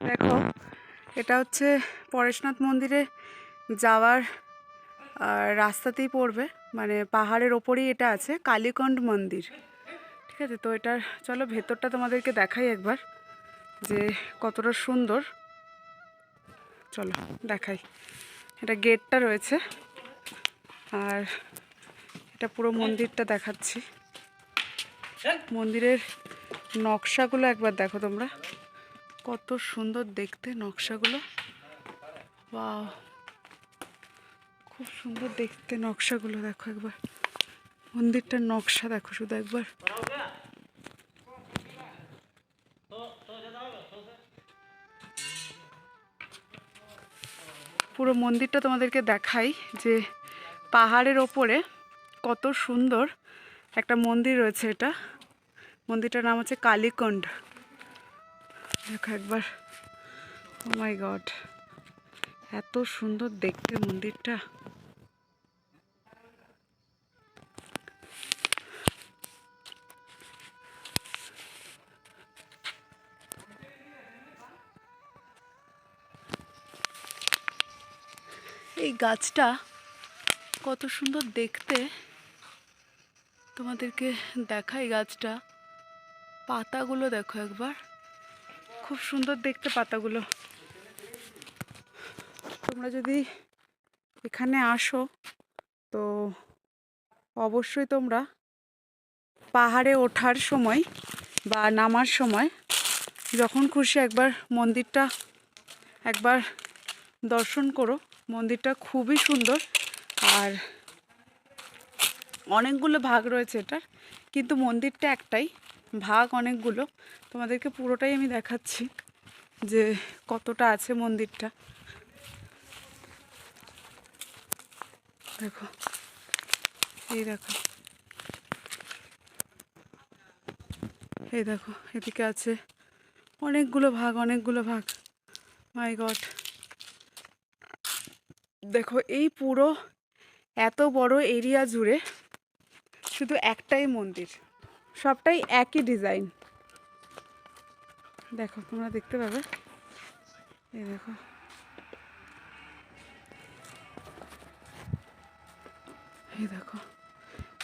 দেখো, এটা হচ্ছে পরেশনাথ মন্দিরে যাওয়ার রাস্তাতেই পড়বে। মানে পাহাড়ের ওপরেই এটা আছে, কালীকণ্ড মন্দির। ঠিক আছে? তো এটার, চলো ভেতরটা তোমাদেরকে দেখাই একবার যে কতটা সুন্দর। চলো, দেখাই। এটা গেটটা রয়েছে। আর এটা পুরো মন্দিরটা দেখাচ্ছি। মন্দিরের নকশাগুলো একবার দেখো তোমরা। কত সুন্দর দেখতে নকশাগুলো। বা খুব সুন্দর দেখতে নকশাগুলো, দেখো একবার। মন্দিরটার নকশা দেখো শুধু একবার। পুরো মন্দিরটা তোমাদেরকে দেখাই যে পাহাড়ের ওপরে কত সুন্দর একটা মন্দির রয়েছে এটা। মন্দিরটার নাম হচ্ছে কালীকণ্ড। দেখো একবার। ও মাই গড এত সুন্দর দেখতে মন্দিরটা। এই গাছটা কত সুন্দর দেখতে। তোমাদেরকে দেখাই গাছটা। পাতাগুলো দেখো একবার। খুব সুন্দর দেখতে পাতাগুলো। তোমরা যদি এখানে আসো, তো অবশ্যই তোমরা পাহাড়ে ওঠার সময় বা নামার সময় যখন খুশি একবার মন্দিরটা একবার দর্শন করো। মন্দিরটা খুবই সুন্দর আর অনেকগুলো ভাগ রয়েছে এটার। কিন্তু মন্দিরটা একটাই। ভাগ অনেকগুলো। তোমাদেরকে পুরোটাই আমি দেখাচ্ছি যে কতটা আছে মন্দিরটা। দেখো, এই দেখো। এই দেখো, এদিকে আছে অনেকগুলো ভাগ অনেকগুলো ভাগ। মাই গড দেখো, এই পুরো এত বড় এরিয়া জুড়ে শুধু একটাই মন্দির। সবটাই একই ডিজাইন দেখো, তোমরা দেখতে পাবে। এই দেখো। এই দেখো।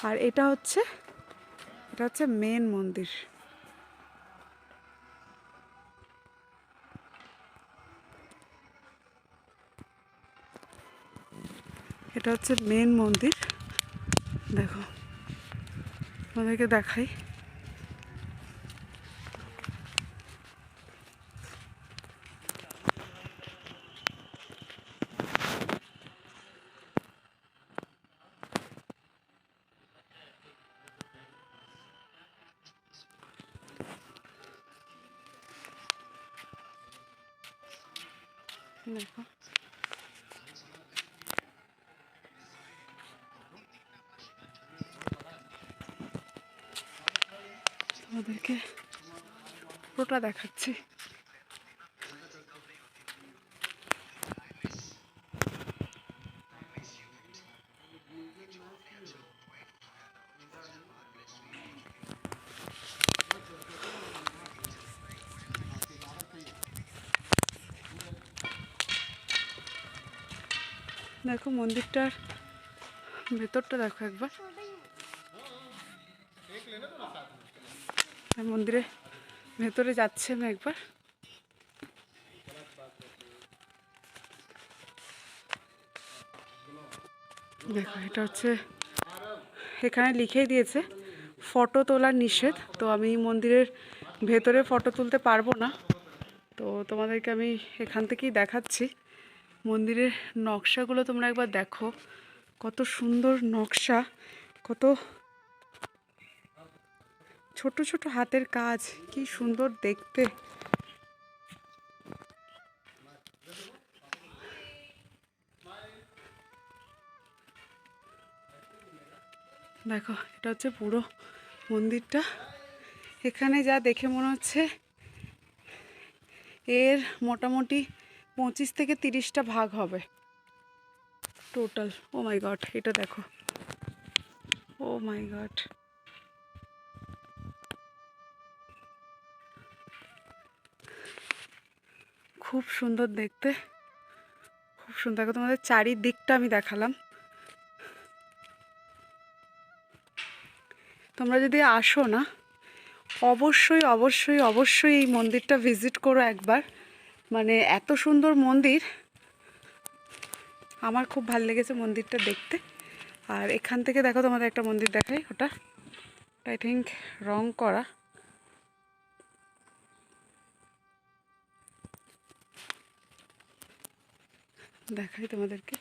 আর এটা হচ্ছে এটা হচ্ছে মেন মন্দির। এটা হচ্ছে মেন মন্দির। দেখো। তোমাদেরকে দেখাই। দেখো। তোমাদেরকে পুরোটা দেখাচ্ছি। দেখো মন্দিরটার ভেতরটা দেখো একবার। মন্দিরে ভেতরে যাচ্ছে আমি একবার। দেখো, এটা হচ্ছে, এখানে লিখেই দিয়েছে, ফটো তোলা নিষেধ। তো আমি মন্দিরের ভেতরে ফটো তুলতে পারব না। তো তোমাদেরকে আমি এখান থেকেই দেখাচ্ছি। মন্দিরের নকশাগুলো তোমরা একবার দেখো। কত সুন্দর নকশা, কত ছোট ছোট হাতের কাজ, কি সুন্দর দেখতে। দেখো, এটা হচ্ছে পুরো মন্দিরটা। এখানে যা দেখে মনে হচ্ছে, এর মোটামুটি পঁচিশ থেকে তিরিশটা ভাগ হবে। টোটাল ও মাই গড এটা দেখো। ও মাই গড খুব সুন্দর দেখতে। খুব সুন্দর। তোমাদের চারিদিকটা আমি দেখালাম। তোমরা যদি আসো না, অবশ্যই অবশ্যই অবশ্যই এই মন্দিরটা ভিজিট করো একবার। মানে এত সুন্দর মন্দির। আমার খুব ভালো লেগেছে মন্দিরটা দেখতে। আর এখান থেকে দেখো তোমাদের একটা মন্দির দেখাই, ওটা। আই থিঙ্ক রং করা। দেখাই তোমাদেরকে।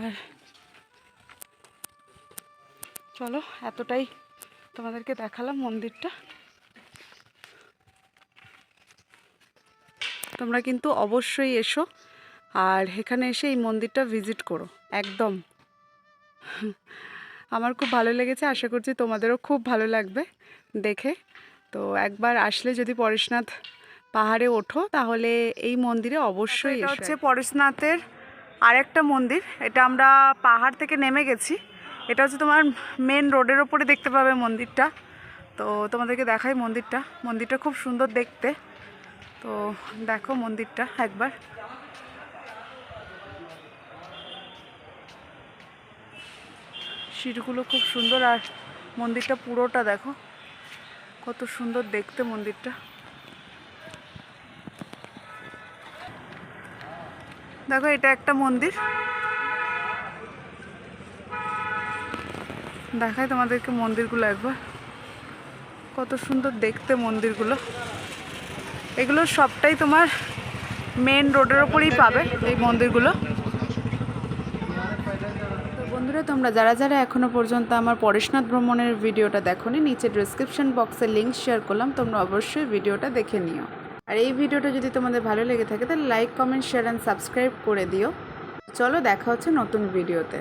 আর চলো, এতটাই তোমাদেরকে দেখালাম মন্দিরটা। তোমরা কিন্তু অবশ্যই এসো, আর এখানে এসে এই মন্দিরটা ভিজিট করো, একদম। আমার খুব ভালো লেগেছে, আশা করছি তোমাদেরও খুব ভালো লাগবে দেখে। তো একবার আসলে যদি পরেশনাথ পাহাড়ে ওঠো তাহলে এই মন্দিরে অবশ্যই এটা হচ্ছে পরেশনাথের আরেকটা মন্দির এটা আমরা পাহাড় থেকে নেমে গেছি। এটা হচ্ছে তোমার মেন রোডের ওপরে দেখতে পাবে মন্দিরটা। তো তোমাদেরকে দেখাই মন্দিরটা। মন্দিরটা খুব সুন্দর দেখতে। তো দেখো মন্দিরটা একবার। সিঁড়িগুলো খুব সুন্দর আর মন্দিরটা পুরোটা দেখো। কত সুন্দর দেখতে মন্দিরটা। দেখো, এটা একটা মন্দির। দেখাই তোমাদেরকে মন্দিরগুলো একবার। কত সুন্দর দেখতে মন্দিরগুলো। এগুলো সবটাই তোমার মেন রোডের ওপরেই পাবে এই মন্দিরগুলো। বন্ধুরা, তোমরা যারা যারা এখনও পর্যন্ত আমার পরেশনাথ ভ্রমণের ভিডিওটা দেখোনি, নিচে ডিসক্রিপশন বক্সে লিঙ্ক শেয়ার করলাম, তোমরা অবশ্যই ভিডিওটা দেখে নিও। আর এই ভিডিওটা যদি তোমাদের ভালো লেগে থাকে, তাহলে like comment share and subscribe করে দিও। চলো দেখা হচ্ছে নতুন ভিডিওতে।